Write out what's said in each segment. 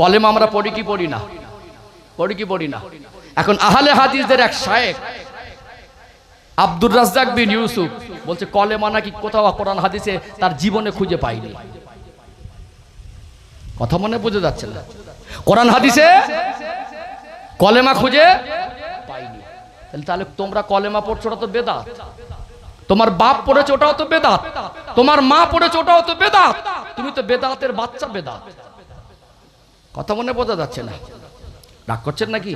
কলেমা আমরা পড়ি কি পড়ি না? পড়ি কি পড়ি না? এখন আহলে হাদিসদের এক শায়েক আব্দুর রাজ্জাক বিন ইউসুফ বলছে, কলেমা নাকি কোথাও কোরআন হাদিসে তার জীবনে খুঁজে পাইনি। কথা মনে বুঝে যাচ্ছে না? কোরআন হাদিসে কলেমা খুঁজে পাইনি। তাহলে তাহলে তোমরা কলেমা পড়ছো, ওটা তো বেদাত। তোমার বাপ পড়েছে, ওটাও তো বেদাত। তোমার মা পড়েছে, ওটাও তো বেদাত। তুমি তো বেদাতের বাচ্চা, বেদাত। কথা মনে বোঝা যাচ্ছে না। রাগ করছেন নাকি?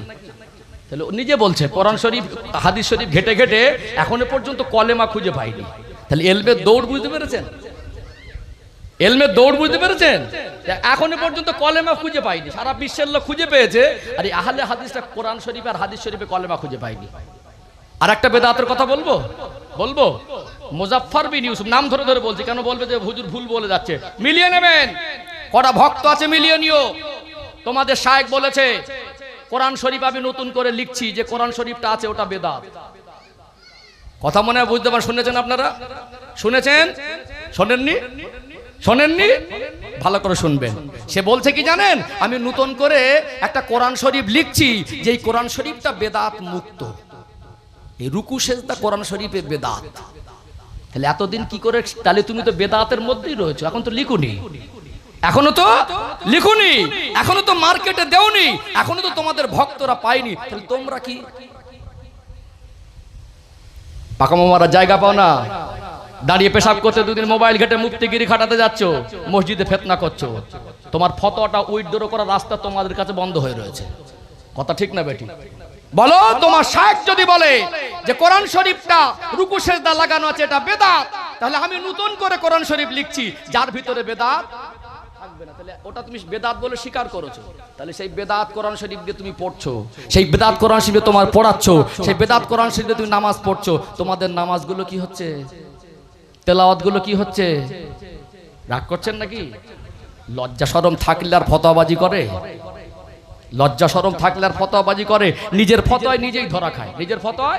তাহলে নিজে বলছে, কোরআন শরীফ, হাদিস শরীফ ঘেটে ঘেটে এখনও পর্যন্ত কলেমা খুঁজে পাইনি। তাহলে এলমের দৌড় বুঝতে পেরেছেন? এলমের দৌড় বুঝতে পেরেছেন? এখনও পর্যন্ত কলেমা খুঁজে পাইনি। সারা বিশ্বের লোক খুঁজে পেয়েছে, আর এই আহলে হাদিসটা কোরআন শরীফ আর হাদিস শরীফে কলেমা খুঁজে পাইনি। আর একটা বেদাতের কথা বলব? বলব? মুজাফফর বিন ইউসুফ, নাম ধরে ধরে বলছি, কেন বলবে যে হুজুর ভুল বলে যাচ্ছে? মিলিয়ে নেবেন। কটা ভক্ত আছে মিলিয়ে নিও তোমাদের শায়েক বলেছে, কোরআন শরীফ আমি নতুন করে লিখছি, যে কোরআন শরীফটা আছে ওটা বেদাত। কথা মনে হয় বুঝতে পারেন শুনেছেন আপনারা? শুনেছেন? শোনেননি? শোনেননি? ভালো করে শুনবেন। সে বলছে কি জানেন? আমি নতুন করে একটা কোরআন শরীফ লিখছি যে এই কোরআন শরীফটা বেদাত মুক্ত। এই রুকু সেজদা কোরআন শরীফে বেদাত। তাহলে এতদিন কি করে তাহলে তুমি তো বেদাতের মধ্যেই রয়েছো, এখন তো লিখুনি। এখনও তো লিখুনি, এখনও তো মার্কেটে দেওনি, এখনও তো তোমাদের ভক্তরা পায়নি। তাহলে তোমরা কি? পাকা মামারা জায়গা পাও না। দাঁড়িয়ে পেশাব করতে দুদিন মোবাইল ঘেটে মুক্তিগিরি খাটাতে যাচ্ছ, মসজিদে ফেতনা করছ। তোমার ফটোটা উইথড্র করার রাস্তা তোমাদের কাছে বন্ধ হয়ে রয়েছে। কথা ঠিক না বেটি? বলো, তোমার শায়েক যদি বলে যে কোরআন শরীফটা রুকু সেজদা লাগানো আছে, এটা বেদাত, তাহলে আমি নতুন করে কোরআন শরীফ লিখছি, যার ভিতরে বেদাত থাকবে সেই বেদাত কোরআন নামাজ তোমাদের নামাজগুলো কি হচ্ছে? কি হচ্ছে? রাগ করছেন নাকি? লজ্জা শরম থাকলে আর ফতোয়াবাজি করে? লজ্জা শরম থাকলে আর ফতোয়াবাজি করে? নিজের ফতোয় নিজেই ধরা খায়। নিজের ফতোয়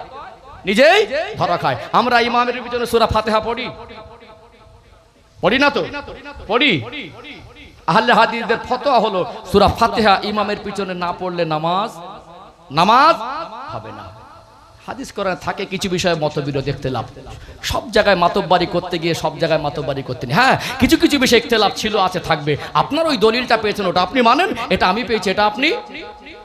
নিজেই ধরা খায়। আমরা ইমামের পিছনে সূরা ফাতিহা পড়ি। পড়ি না তো? পড়ি? আহলে হাদিসদের ফতোয়া হলো, সূরা ফাতিহা ইমামের পিছনে না পড়লে নামাজ নামাজ হবে না। হাদিস কোরআন থাকে কিছু বিষয়ে মতবিরোধ লাভ সব জায়গায় মাতব্বারি করতে গিয়ে সব জায়গায় মাতব্বারি করতে নেই। হ্যাঁ কিছু কিছু বিষয়ে ইখতিলাফ ছিল, আছে, থাকবে। আপনার ওই দলিলটা পেয়েছেন, ওটা আপনি মানেন? এটা আমি পেয়েছি, এটা আপনি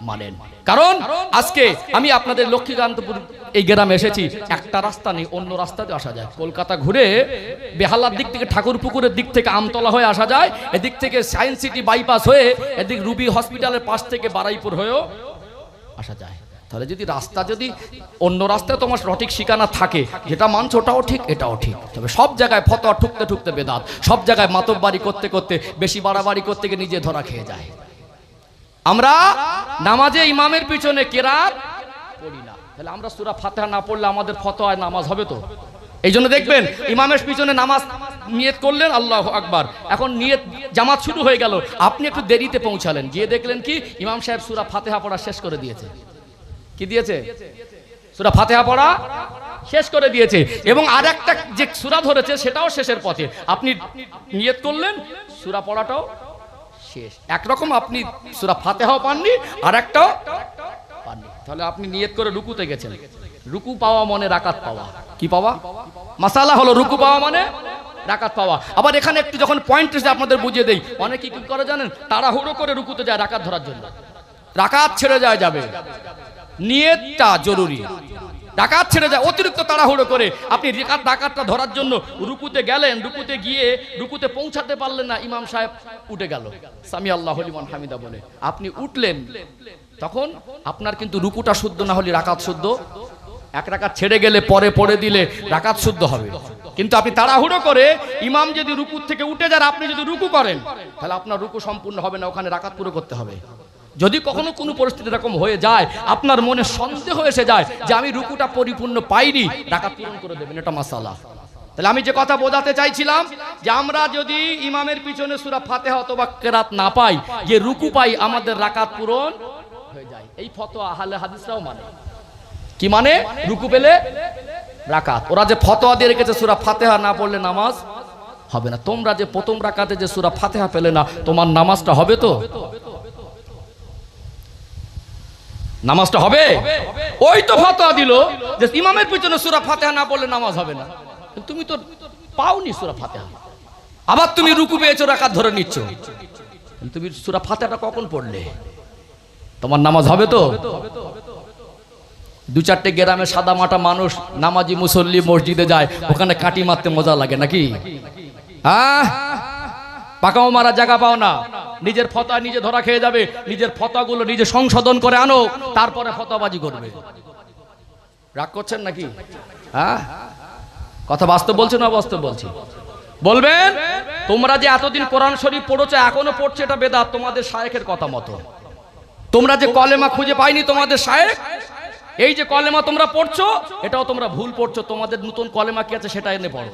মানেন। কারণ আজকে আমি আপনাদের লক্ষ্মীকান্তপুর এই গ্রামে এসেছি। একটা রাস্তা নেই, অন্য রাস্তাতে আসা যায়। কলকাতা ঘুরে বেহালার দিক থেকে ঠাকুর পুকুরের দিক থেকে আমতলা হয়ে আসা যায়। এদিক থেকে সায়েন্স সিটি বাইপাস হয়ে এদিক রুবি হসপিটালের পাশ থেকে বারাইপুর হয়েও আসা যায়। তাহলে যদি রাস্তা যদি অন্য রাস্তায় তোমার সঠিক ঠিকানা থাকে, যেটা মানছো ওটাও ঠিক, এটাও ঠিক। তবে সব জায়গায় ফতোয়া ঠুকতে ঠুকতে বেদাত। সব জায়গায় মাতব্বারি করতে করতে বেশি বাড়াবাড়ি করতে গিয়ে নিজে ধরা খেয়ে যায়। আমরা নামাজে ইমামের পিছনে কেরাত তাহলে আমরা সুরা ফাতেহা না পড়লে আমাদের ফতোয়ায় নামাজ হবে তো? এই জন্য দেখবেন, ইমামের পিছনে নামাজ নিয়ত করলেন, আল্লাহ আকবার। এখন নিয়ত, জামাত শুরু হয়ে গেল। আপনি একটু দেরিতে পৌঁছালেন। গিয়ে দেখলেন কি, ইমাম সাহেব সুরা ফাতেহা পড়া শেষ করে দিয়েছে। কি দিয়েছে? সুরা ফাতেহা পড়া শেষ করে দিয়েছে। এবং আর একটা যে সুরা ধরেছে, সেটাও শেষের পথে। আপনি নিয়ত করলেন, সুরা পড়াটাও শেষ। একরকম আপনি সুরা ফাতেহাও পাননি আর একটাও তাহলে আপনি নিয়ত করে রুকুতে গেছেন। রুকু পাওয়া মনে রাকাত পাওয়া। কি পাওয়া? মাসালা হলো রুকু পাওয়া মানে রাকাত পাওয়া। আবার এখানে একটু যখন পয়েন্ট এসে আপনাদের বুঝিয়ে দেই, অনেকে কি করে জানেন? তাড়াহুড়ো করে রুকুতে যায় রাকাত ধরার জন্য। রাকাত ছেড়ে যায় যাবে। নিয়তটা জরুরি। ডাকাত ছেড়ে যায়, অতিরিক্ত তাড়াহুড়ো করে। আপনি ডাকাতটা ধরার জন্য রুকুতে গেলেন, রুকুতে গিয়ে রুকুতে পৌঁছাতে পারলেন না, ইমাম সাহেব উঠে গেল। সামি আল্লাহ লিমান হামিদা বলে। আপনি উঠলেন, তখন আপনার কিন্তু রুকুটা শুদ্ধ না হলে রাকাত শুদ্ধ। এক রাকাত ছেড়ে গেলে পরে পড়ে দিলে রাকাত শুদ্ধ হবে। কিন্তু আপনি তাড়াহুড়ো করে ইমাম যদি রুকুর থেকে উঠে যান, আপনি যদি রুকু করেন, তাহলে আপনার রুকু সম্পূর্ণ হবে না, ওখানে রাকাত পুরো করতে হবে। যদি কখনো কোনো পরিস্থিতি এরকম হয়ে যায়, আপনার মনে সন্দেহ এসে যায় যে আমি রুকুটা পরিপূর্ণ পাইনি, রাকাত পূরণ করে দেবেন, এটা মাসালা। তাহলে আমি যে কথা বোঝাতে চাইছিলাম যে আমরা যদি ইমামের পিছনে সুরা ফাতেহা অথবা কেরাত না পাই, যে রুকু পাই, আমাদের রাকাত পূরণ হয়ে যায়। এই ফতোয়া আহলে হাদিসরাও মানে। কি মানে? রুকু পেলে রাকাত। ওরা যে ফতোয়া দিয়ে রেখেছে সুরা ফাতেহা, না পড়লে নামাজ হবে না। তোমরা যে প্রথম রাকাতে যে সুরা ফাতেহা পেলে না, তোমার নামাজটা হবে তো? নামাজটা হবে? ওই তো ফতোয়া দিল যে ইমামের পিছনে সুরা ফাতেহা না পড়লে নামাজ হবে না। তুমি তো পাওনি সুরা ফাতেহা। আবার তুমি রুকু পেয়েছ রাকাত ধরে নিচ্ছ। তুমি সুরা ফাতেহাটা কখন পড়লে? তোমার নামাজ হবে তো? দু চারটে গ্রামে সাদা মাটা মানুষ নামাজি মুসল্লি মসজিদে যায় ওখানে কাটি মারতে মজা লাগে নাকি? হ্যাঁ? পাকাও মারা জায়গা পাও না। নিজের ফতা নিজে ধরা খেয়ে যাবে, নিজের ফতাগুলো নিজে সংশোধন করে আনো, তারপরে ফতাবাজি করবে। রাগ করছেন নাকি? হ্যাঁ? কথা বাস্তব বলছো না বাস্তব বলছি বলবেন, তোমরা যে এতদিন কোরআন শরীফ পড়েছো, এখনও পড়ছে, এটা বেদাত, তোমাদের শায়েখের কথা মতো। তোমরা যে কলেমা খুঁজে পাইনি, তোমাদের শায়েখ? এই যে কলেমা তোমরা পড়ছো, এটাও তোমরা ভুল পড়ছো, তোমাদের নতুন কলেমা কি আছে সেটা এনে পড়ো।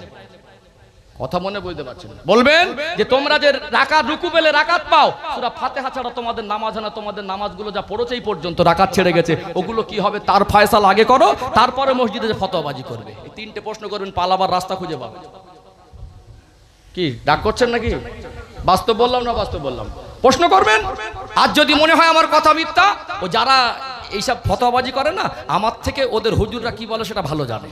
কথা মনে বুঝতে পারছেন বলবেন যে তোমরা যে রাকাত, রুকু পেলে রাকাত পাও, সুরা ফাতেহা ছাড়া তোমাদের নামাজ না, তোমাদের নামাজগুলো যা পড়েছে পর্যন্ত রাকাত ছেড়ে গেছে, ওগুলো কি হবে? তার ফয়সাল আগে করো, তারপরে মসজিদে যে ফতোয়াবাজি করবে। এই তিনটে প্রশ্ন করবেন, পালাবার রাস্তা খুঁজে পাবে। কি, ডাক করছেন নাকি? বাস্তব বললাম না বাস্তব বললাম? প্রশ্ন করবেন? আর যদি মনে হয় আমার কথা মিথ্যা, ও যারা এইসব ফতোয়াবাজি করে না, আমার থেকে ওদের হুজুররা কি বলে সেটা ভালো জানে।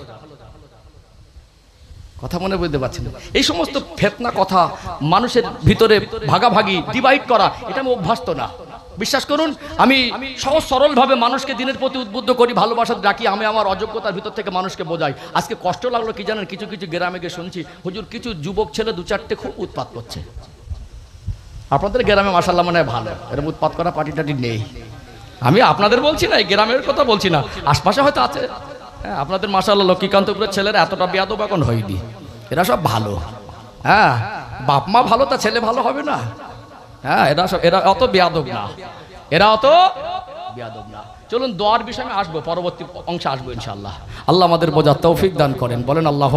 কথা মনে বুঝতে পারছেন? এই সমস্ত ফেতনা কথা মানুষের ভিতরে ভাগাভাগি ডিভাইড করা, এটা আমি অভ্যস্ত না। বিশ্বাস করুন, আমি সহজ সরলভাবে মানুষকে দিনের প্রতি উদ্বুদ্ধ করি, ভালোবাসা ডাকি আমি আমার অযোগ্যতার ভিতর থেকে মানুষকে বোঝাই। আজকে কষ্ট লাগল, কি জানেন, কিছু কিছু গ্রামে গিয়ে শুনছি, হুজুর কিছু যুবক ছেলে দু চারটে খুব উৎপাত করছে। আপনাদের গ্রামে মাসাল্লাহ মনে ভালো, এরকম উৎপাত করা পার্টি টাটি নেই। আমি আপনাদের বলছি না, এই গ্রামের কথা বলছি না, আশপাশে হয়তো আছে। হ্যাঁ আপনাদের মাসাল্লাহ লক্ষ্মীকান্তপুরের ছেলেরা এতটা বেয়াদব এখন হয়নি। এরা সব ভালো। হ্যাঁ বাপ মা ভালো, তা ছেলে ভালো হবে না। হ্যাঁ এরা সব এরা অত বেয়াদব না। এরা অত বেয়াদব না। চলুন দোয়ার বিষয়ে আমি আসব, পরবর্তী অংশে আসব ইনশাল্লাহ আল্লাহ আমাদের বোঝার তৌফিক দান করেন। বলেন আল্লাহ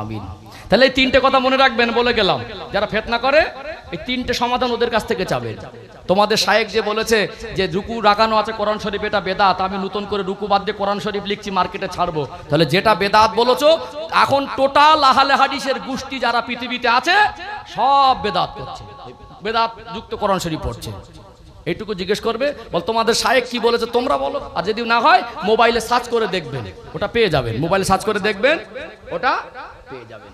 আমিন। তাহলে এই তিনটে কথা মনে রাখবেন, বলে গেলাম। যারা ফেতনা করে এই তিনটে সমাধান ওদের কাছ থেকে চাবেন তোমাদের শায়েক যে বলেছে যে রুকু রাখানো আছে কোরআন শরীফ, এটা বেদাত। আমি নতুন করে রুকু বাদ দিয়ে কোরআন শরীফ লিখছি, মার্কেটে ছাড়বো। তাহলে যেটা বেদাত বলেছ, এখন টোটাল আহালে হাদিসের গোষ্ঠী যারা পৃথিবীতে আছে, সব বেদাত করছে। বেদাত যুক্ত কোরআন শরীফ পড়ছে। এইটুকু জিজ্ঞেস করবে, বল তোমাদের শায়েক কি বলেছে তোমরা বলো। আর যদি না হয়, মোবাইলে সার্চ করে দেখবেন, ওটা পেয়ে যাবেন। মোবাইলে সার্চ করে দেখবেন, ওটা পেয়ে যাবেন।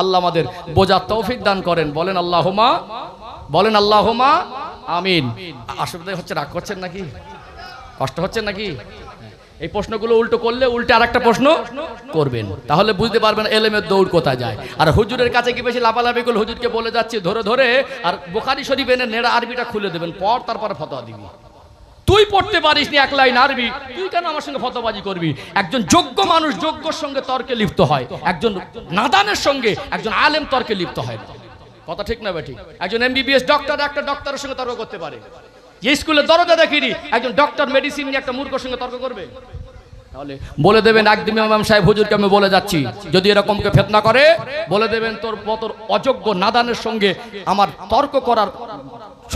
আল্লাহ আমাদের বোঝার তৌফিক দান করেন। বলেন আল্লাহমা বলেন আল্লাহমা আমিন। আসলে হচ্ছে রাগ করছেন নাকি? কষ্ট হচ্ছে নাকি? এই প্রশ্নগুলো উল্টো করলে উল্টে আরেকটা প্রশ্ন করবেন। তাহলে বুঝতে পারবেন এলেমের দৌড় কোথায় যায়। আর হুজুরের কাছে কি বেশি লাফালাফি করলে হুজুরকে বলে যাচ্ছি, ধরে ধরে, আর বোখারি শরীফ এনে নেড়া আরবিটা খুলে দেবেন, পর তারপরে ফতোয়া দিবি। তুই পড়তে পারিস নি এক লাইন আরবি তুই কেন আমার সঙ্গে ফতোবাজি করবি? একজন যোগ্য মানুষ যোগ্যর সঙ্গে তর্কে লিপ্ত হয়। একজন নাদানের সঙ্গে একজন আলেম তর্কে লিপ্ত হয়। কথা ঠিক না ঠিক একজন এমবিবিএস ডক্টর একটা ডক্টরের সঙ্গে তর্ক করতে পারে। যে স্কুলে দরজা দেখিনি, একজন ডক্টর মেডিসিন নিয়ে একটা মূর্খর সঙ্গে তর্ক করবে। বলে দেবেন, একদিন ইমাম সাহেব, হুজুরকে আমি বলে যাচ্ছি, যদি এরকম এরকমকে ফেতনা করে, বলে দেবেন তোর তোর অযোগ্য নাদানের সঙ্গে আমার তর্ক করার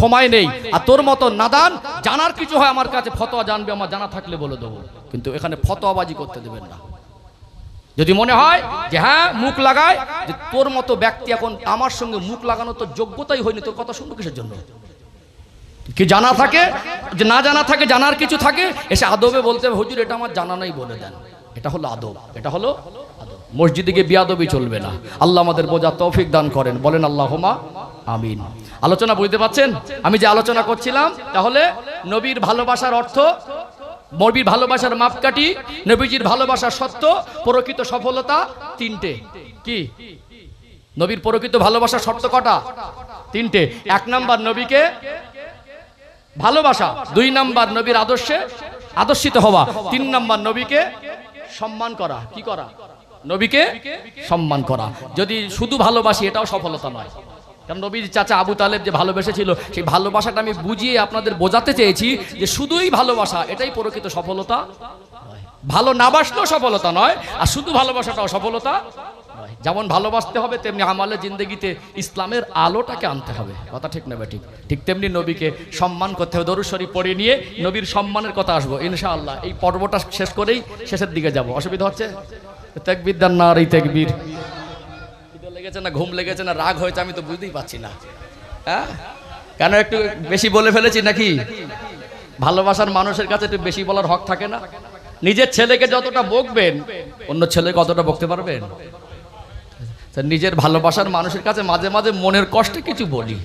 সময় নেই। আর তোর মতো নাদান, জানার কিছু হয়, আমার কাছে ফতোয়া জানবে, আমার জানা থাকলে বলে দেবো। কিন্তু এখানে ফতোয়াবাজি করতে দেবেন না। যদি মনে হয় যে হ্যাঁ মুখ লাগায়, যে তোর মতো ব্যক্তি এখন আমার সঙ্গে মুখ লাগানো তো যোগ্যতাই হয়নি, তোর কথা শুনব কিসের জন্য? কি জানা থাকে, যে না জানা থাকে, জানার কিছু থাকে, এসে আদবে বলতে হবে, হুজুর, এটা আমার জানা নাই বলে দেন। এটা হলো আদব, এটা হলো মসজিদে গিয়ে বিয়াদবি চলবে না। আল্লাহ আমাদের বোঝা তৌফিক দান করেন। বলেন আল্লাহ আল্লাহমা আমিন। আলোচনা বুঝতে পাচ্ছেন আমি যে আলোচনা করছিলাম, তাহলে নবীর ভালোবাসার অর্থ, নবীর ভালোবাসার মাপকাঠি, নবীজির ভালোবাসার সত্য, প্রকৃত সফলতা তিনটে। কি? নবীর প্রকৃত ভালোবাসার শর্ত কটা? তিনটে। এক নাম্বার নবীকে ভালোবাসা, দুই নাম্বার নবীর আদর্শে আদর্শিত হওয়া, তিন নাম্বার নবীকে সম্মান করা। কি করা? নবীকে সম্মান করা। যদি শুধু ভালোবাসি, এটাও সফলতা নয়। কারণ নবীর চাচা আবু তালেব যে ভালোবেসেছিল, সেই ভালোবাসাটা আমি বুঝিয়ে আপনাদের বোঝাতে চেয়েছি যে শুধুই ভালোবাসা, এটাই প্রকৃত সফলতা ভালো না বাসলেও সফলতা নয়, আর শুধু ভালোবাসাটাও সফলতা যেমন ভালোবাসতে হবে, তেমনি আমাদের জিন্দগিতে ইসলামের আলোটাকে আনতে হবে। কথা ঠিক নেবে ঠিক ঠিক তেমনি নবীকে সম্মান করতে হবে, দরুদ শরীফ পড়ে নিয়ে নবীর সম্মানের কথা আসব, ইনশাআল্লাহ। এই পর্বটা শেষ করেই শেষের দিকে যাব। অসুবিধা হচ্ছে? তেকবির আর এই তেকবির। লেগেছে না ঘুম লেগেছে না রাগ হয়েছে আমি তো বুঝতেই পারছি না। হ্যাঁ? কেন একটু বেশি বলে ফেলেছি নাকি? ভালোবাসার মানুষের কাছে একটু বেশি বলার হক থাকে না। নিজের ছেলেকে যতটা বকবেন, অন্য ছেলে কতটা বকতে পারবেন নিজের ভালোবাসার মানুষের কাছে মাঝে মাঝে মনের কষ্টে কিছু বলি।